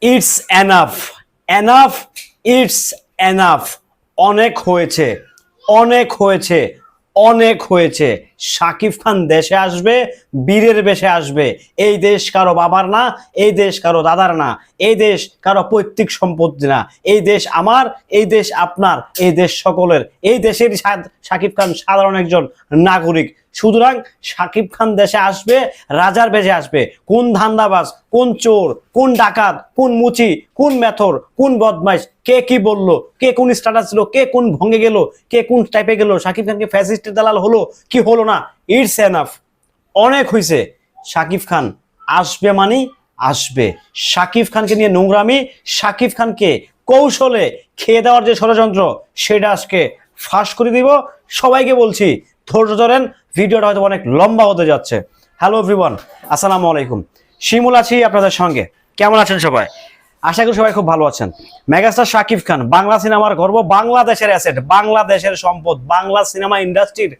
It's enough enough it's enough অনেক হয়েছে। অনেক হয়েছে। অনেক হয়েছে। শাকিব খান দেশে আসবে, বীরের বেশে আসবে। এই দেশ কারও বাবার না, এই দেশ কারও দাদার না, এই দেশ কারও পৈতৃক সম্পত্তি না। এই দেশ আমার, এই দেশ আপনার, এই দেশ সকলের। এই দেশের শাকিব খান সাধারণ একজন নাগরিক। সুতরাং শাকিব খান দেশে আসবে, রাজার বেজে আসবে। কোন ধান্দাবাজ, কোন চোর, কোন ডাকাত, কোন মুচি, কোন মেথর, কোন বদমাইশ, কে কি বলল, কে কোন স্ট্যাটাস ছিল, কে কোন ভঙ্গে গেল, কে কোন টাইপে গেল শাকিব খানকে ফ্যাসিস্টের দালাল হলো, কি হলো না ইটস এনাফ অনেক হয়েছে শাকিব খান আসবে মানে আসবে। শাকিব খানকে নিয়ে নোংরামি, শাকিব খানকে কৌশলে খেয়ে দেওয়ার যে ষড়যন্ত্র, সেটা আজকে ফাঁস করে দিব। সবাইকে বলছি, ধৈর্য ধরেন, ভিডিওটা হয়তো অনেক লম্বা হতে যাচ্ছে। হ্যালো এভরিওয়ান আসসালামু আলাইকুম। শিমুল আছি আপনাদের সঙ্গে। কেমন আছেন সবাই? আশা করি সবাই খুব ভালো আছেন। মেগাস্টার শাকিব খান, বাংলা সিনেমার গর্ব, বাংলাদেশের অ্যাসেট বাংলাদেশের সম্পদ, বাংলা সিনেমা ইন্ডাস্ট্রির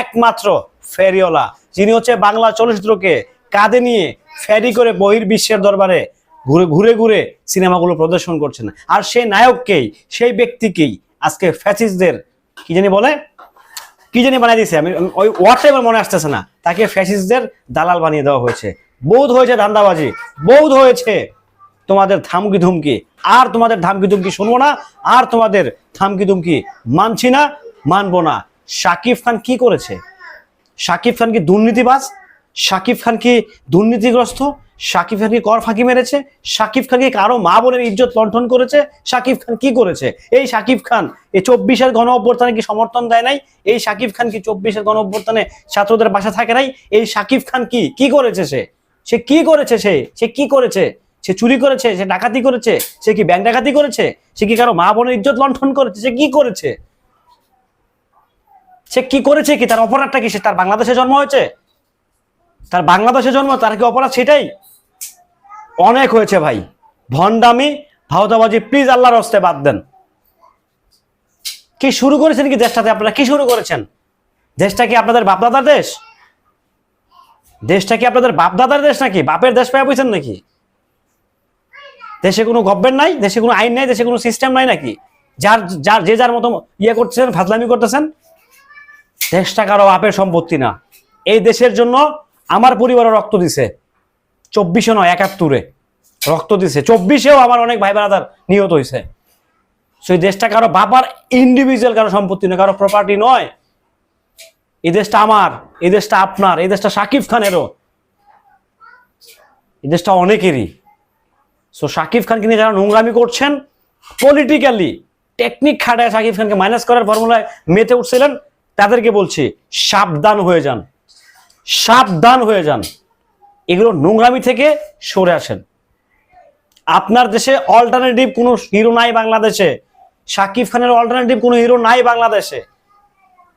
একমাত্র ফেরিওলা। যিনি হচ্ছে বাংলা চলচ্চিত্রকে কাঁধে নিয়ে ফেরি করে বহির বিশ্বের দরবারে ঘুরে ঘুরে ঘুরে সিনেমাগুলো প্রদর্শন করছেন। আর সেই নায়ককেই, সেই ব্যক্তিকেই আজকে ফ্যাসিস্টদের কি জানি বলে? কি জানি বানিয়ে দিয়েছে আমি ওই ওয়ার্ডটাই আমার মনে আসতেছে না। তাকে ফ্যাসিস্টদের দালাল বানিয়ে দেওয়া হয়েছে। বৌধ হয়েছে ধান্দাবাজি বৌধ হয়েছে তোমাদের থামকি ধুমকি আর তোমাদের ধামকি ধুমকি শুনব না, আর তোমাদের থামকি ধুমকি মানছি না, মানবো না। শাকিব খান কি করেছে? শাকিব খান কি দুর্নীতিবাজ? শাকিব খান কি দুর্নীতিগ্রস্ত? শাকিব খান কি কর ফাঁকি মেরেছে? শাকিব খান কি কারও মা বোনের ইজ্জত লণ্ঠন করেছে? শাকিব খান কি করেছে? এই শাকিব খান, এই চব্বিশের গণ অভ্যর্থনে কি সমর্থন দেয় নাই? এই শাকিব খান কি চব্বিশের গণ অভ্যর্থনে ছাত্রদের বাসা থাকে নাই? এই শাকিব খান কি কি করেছে সে? সে কি করেছে সে? সে কি করেছে? সে চুরি করেছে, সে ডাকাতি করেছে, সে কি ব্যাংক ডাকাতি করেছে? সে কি কারও মা বোনের ইজ্জত লণ্ঠন করেছে? সে কি করেছে? সে কি করেছে কি? তার অপরাধটা কি? সে তার বাংলাদেশে জন্ম হয়েছে? তার বাংলাদেশে জন্ম, তার কি অপরাধ সেটাই? অনেক হয়েছে ভাই। ভন্ডামি ভাওতাবাজি প্লিজ আল্লাহর হস্তে বাদ দেন। কি শুরু করেছেন কি দেশটাতে আপনারা? কি শুরু করেছেন? দেশটা কি আপনাদের বাপদাদার দেশ? দেশটা কি আপনাদের বাপদাদার দেশ নাকি? বাপের দেশ পেয়ে বুঝছেন নাকি? দেশে কোনো গভর্নমেন্ট নাই, দেশে কোনো আইন নাই, দেশে কোনো সিস্টেম নাই নাকি? যার যার, যে যার মতো ইয়ে করতেছেন, ফাজলামি করতেছেন দেশটা কারও বাপের সম্পত্তি না। এই দেশের জন্য আমার পরিবারও রক্ত দিছে। চব্বিশে নয়, একাত্তরে রক্ত দিছে। চব্বিশেও আমার অনেক ভাই ব্রাদার নিহত হয়েছে। সেই দেশটা কারও বাবার ইন্ডিভিজুয়াল কারও সম্পত্তি নয়, কারও প্রপার্টি নয়। এই দেশটা আমার, এই দেশটা আপনার, এই দেশটা সাকিব খানেরও। এই দেশটা অনেকেরই। সো শাকিব খানকে নিয়ে যারা নোংরামি করছেন পলিটিক্যালি টেকনিক খাটায় শাকিব খানকে মাইনাস করার ফর্মুলায় মেতে উঠছিলেন, তাদেরকে বলছি, সাবধান হয়ে যান। সাবধান হয়ে যান। এগুলো নোংরামি থেকে সরে আসেন। আপনার দেশে অল্টারনেটিভ কোনো হিরো নাই বাংলাদেশে। শাকিব খানের অল্টারনেটিভ কোনো হিরো নাই বাংলাদেশে।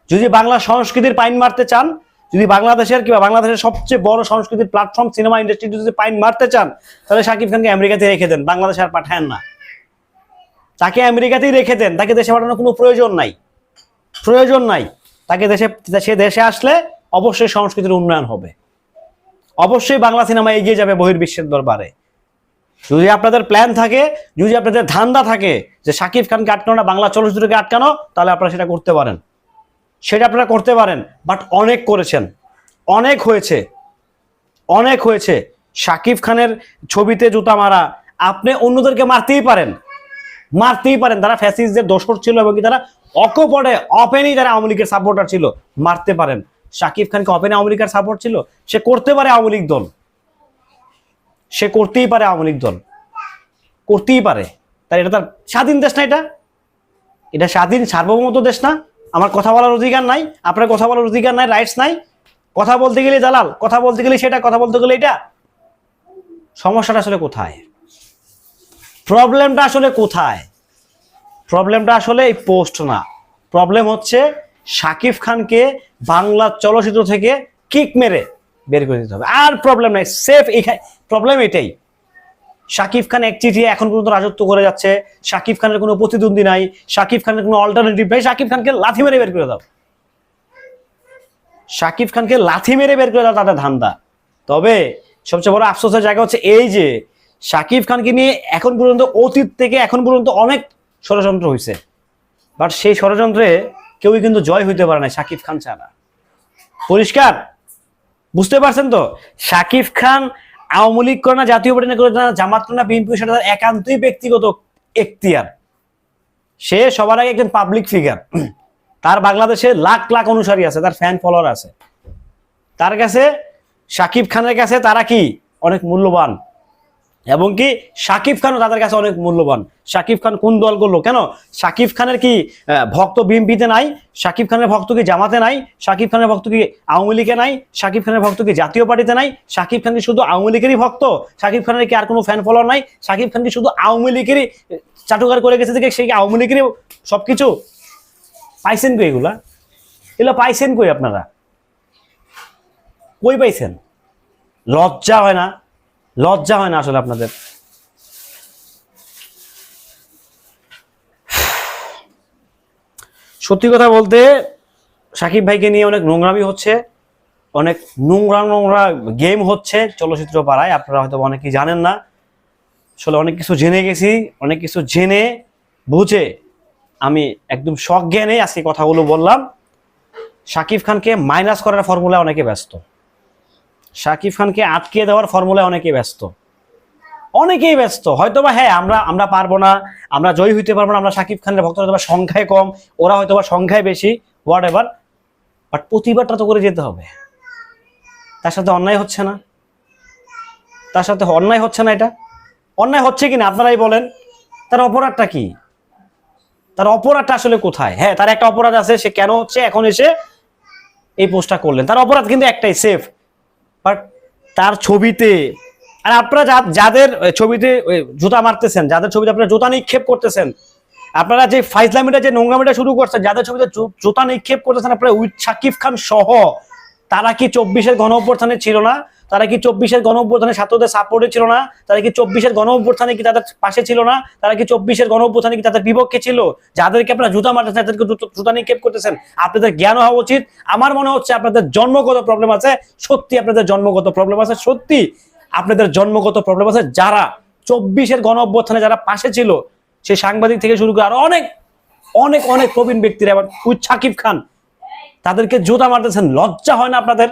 যদি বাংলা সংস্কৃতির পাইন মারতে চান যদি বাংলাদেশের কিংবা বাংলাদেশের সবচেয়ে বড় সংস্কৃতির প্ল্যাটফর্ম সিনেমা ইন্ডাস্ট্রি যদি পাইন মারতে চান, তাহলে শাকিব খানকে আমেরিকাতে রেখে দেন। বাংলাদেশে আর পাঠান না। তাকে আমেরিকাতেই রেখে দেন। তাকে দেশে পাঠানোর কোনো প্রয়োজন নাই। প্রয়োজন নাই। তাকে দেশে, সে দেশে আসলে অবশ্যই সংস্কৃতির উন্নয়ন হবে। অবশ্যই বাংলা সিনেমা এগিয়ে যাবে বহির্বিশ্বের দরবারে। যদি আপনাদের প্ল্যান থাকে, যদি আপনাদের ধান্দা থাকে যে শাকিব খানকে আটকানো না, বাংলা চলচ্চিত্রকে আটকানো, তাহলে আপনারা সেটা করতে পারেন। সেটা আপনারা করতে পারেন বাট অনেক করেছেন। অনেক হয়েছে। অনেক হয়েছে। শাকিব খানের ছবিতে জুতা মারা, আপনি অন্যদেরকে মারতেই পারেন। মারতেই পারেন। তারা ফ্যাসিস্টদের দোষর ছিল এবং কি তারা অকপটে অপেনই তারা আওয়ামী লীগের সাপোর্টার ছিল, মারতে পারেন। শাকিব খানকে অপেনে আওয়ামী লীগের সাপোর্ট ছিল। সে করতে পারে আওয়ামী লীগ দল। সে করতেই পারে আওয়ামী লীগ দল। করতেই পারে। তাই এটা তার স্বাধীন দেশ না এটা? এটা স্বাধীন সার্বভৌমত্ব দেশ না? আমার কথা বলার অধিকার নাই, আপনার কথা বলার অধিকার নাই রাইটস নাই। কথা বলতে গেলে জালাল, কথা বলতে গেলে সেটা, কথা বলতে গেলে এটা। সমস্যাটা আসলে কোথায়? প্রবলেমটা আসলে কোথায়? প্রবলেমটা আসলে এই পোস্ট না। প্রবলেম হচ্ছে শাকিব খানকে বাংলা চলচ্চিত্র থেকে কিক মেরে বের করে দিতে হবে। আর প্রবলেম নাই সেফ এখানে প্রবলেম এটাই। শাকিব খান এক চিঠি এখন পর্যন্ত রাজত্ব করে যাচ্ছে। শাকিব খানের কোনো প্রতিদ্বন্দ্বী নাই। শাকিব খানের কোনো অল্টারনেটিভ নাই। শাকিব খানকে লাথি মেরে বের করে দাও। শাকিব খানকে লাথি মেরে বের করে দাও তাদের ধান্দা। তবে সবচেয়ে বড় আফসোসের জায়গা হচ্ছে এই যে, শাকিব খানকে নিয়ে এখন পর্যন্ত অতীত থেকে এখন পর্যন্ত অনেক ষড়যন্ত্র হয়েছে বাট সেই ষড়যন্ত্রে কেউই কিন্তু জয় হইতে পারে না শাকিব খান ছাড়া। পরিষ্কার? বুঝতে পারছেন তো? শাকিব খান আওয়ামী লীগ করে না, জাতীয় পার্টি করে না, জামাত করে না, বিএনপি সেটা তার একান্তই ব্যক্তিগত এখতিয়ার। সে সবার আগে একজন পাবলিক ফিগার তার বাংলাদেশে লাখ লাখ অনুসারী আছে, তার ফ্যান ফলোয়ার আছে। তার কাছে সাকিব খানের কাছে তারা কি? অনেক মূল্যবান। এবং কি শাকিব খানও তাদের কাছে অনেক মূল্যবান। শাকিব খান কোন দল করল? কেন? শাকিব খানের কি ভক্ত বিএনপিতে নাই? শাকিব খানের ভক্ত কি জামাতে নাই? শাকিব খানের ভক্ত কি আওয়ামী লীগে নাই? শাকিব খানের ভক্ত কি জাতীয় পার্টিতে নাই? শাকিব খান কি শুধু আওয়ামী লীগেরই ভক্ত? শাকিব খানের কি আর কোনো ফ্যান ফলোয়ার নাই? শাকিব খান কি শুধু আওয়ামী লীগেরই চাটুকার করে গেছে থেকে সে কি আওয়ামী লীগেরই সব কিছু পাইছেন কই এগুলা? এগুলো পাইছেন কই আপনারা? কই পাইছেন? লজ্জা হয় না? লজ্জা হয় না আসলে আপনাদের? সত্যি কথা বলতে, সাকিব ভাইকে নিয়ে অনেক নোংরামি হচ্ছে, অনেক নোংরা নোংরা গেম হচ্ছে চলচ্চিত্র পাড়ায়। আপনারা হয়তো অনেকেই জানেন না। আসলে অনেক কিছু জেনে গেছি, অনেক কিছু জেনে বুঝে আমি একদম শখ জ্ঞানে আজকে কথাগুলো বললাম। সাকিব খানকে মাইনাস করার ফর্মুলা অনেকে ব্যস্ত। শাকিব খানকে আটকে দেওয়ার ফর্মুলায় অনেকেই ব্যস্ত। অনেকেই ব্যস্ত। হয়তো বা হ্যাঁ আমরা আমরা পারব না, আমরা জয়ী হইতে পারব না, আমরা শাকিব খানের ভক্ত হয়তো সংখ্যায় কম, ওরা হয়তো বা সংখ্যায় বেশি হোয়াট এভার বাট প্রতিবারটা তো করে যেতে হবে। তার সাথে অন্যায় হচ্ছে না। তার সাথে অন্যায় হচ্ছে না এটা। অন্যায় হচ্ছে কিনা আপনারাই বলেন। তার অপরাধটা কি? তার অপরাধটা আসলে কোথায়? হ্যাঁ তার একটা অপরাধ আছে, সে কেন হচ্ছে, এখন এসে এই পোস্টটা করলেন। তার অপরাধ কিন্তু একটাই সেফ বাট তার ছবিতে, আর আপনারা যাদের ছবিতে জুতা মারতেছেন, যাদের ছবিতে আপনারা জুতা নিক্ষেপ করতেছেন, আপনারা যে ফাইজলামিটা, যে নোংরামিটা শুরু করছেন, যাদের ছবিতে জুতা নিক্ষেপ করতেছেন, আপনারা উইথ সাকিব খান সহ, তারা কি চব্বিশের গণ অভ্যর্থানে ছিল না? তারা কি চব্বিশের গণ অভ্যর্থানে ছাত্রদের সাপোর্টে ছিল না? তারা কি চব্বিশের গণ অভ্যর্থানে কি তাদের পাশে ছিল না? তারা কি চব্বিশের গণ অভ্যর্থানে কি তাদের বিপক্ষে ছিল? যাদেরকে আপনারা জুতা মারতেছেন, তাদেরকে জুতো- নিক্ষেপ করতেছেন, আপনাদের জ্ঞান হওয়া উচিত। আমার মনে হচ্ছে আপনাদের জন্মগত প্রবলেম আছে। সত্যি আপনাদের জন্মগত প্রবলেম আছে। সত্যি আপনাদের জন্মগত প্রবলেম আছে যারা চব্বিশের গণ অভ্যর্থানে যারা পাশে ছিল। সেই সাংবাদিক থেকে শুরু করে আরও অনেক অনেক অনেক প্রবীণ ব্যক্তিরা আবার সাকিব খান, তাদেরকে জুতা মারতেছেন। লজ্জা হয় না আপনাদের?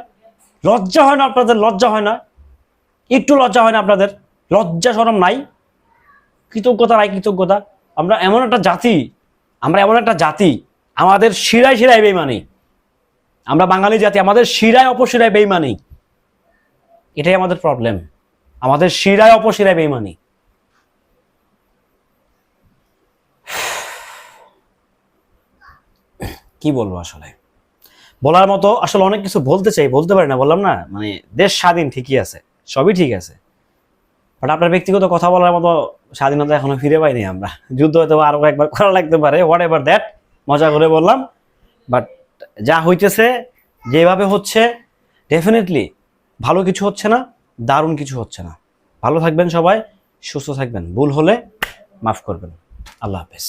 লজ্জা হয় না আপনাদের? লজ্জা হয় না? একটু লজ্জা হয় না আপনাদের? লজ্জা সরম নাই? কৃতজ্ঞতা নাই কৃতজ্ঞতা? আমরা এমন একটা জাতি, আমরা এমন একটা জাতি, আমাদের শিরায় শিরায় বেইমানি। আমরা বাঙালি জাতি, আমাদের শিরায় অপশিরায় বেইমানি। এটাই আমাদের প্রবলেম আমাদের শিরায় অপশিরায় বেইমানি। কি বলব আসলে? বলার মতো আসলে অনেক কিছু বলতে চাই, বলতে পারি না, বললাম না মানে দেশ স্বাধীন ঠিকই আছে, সবই ঠিক আছে। বাট আপনার ব্যক্তিগত কথা বলার মতো স্বাধীনতা এখনও ফিরে পাইনি আমরা। যুদ্ধ হয়তো আরও একবার করা লাগতে পারে হোয়াট এভার দ্যাট মজা করে বললাম। বাট যা হইতেছে, যেভাবে হচ্ছে ডেফিনেটলি ভালো কিছু হচ্ছে না, দারুণ কিছু হচ্ছে না। ভালো থাকবেন সবাই, সুস্থ থাকবেন। ভুল হলে মাফ করবেন। আল্লাহ হাফেজ।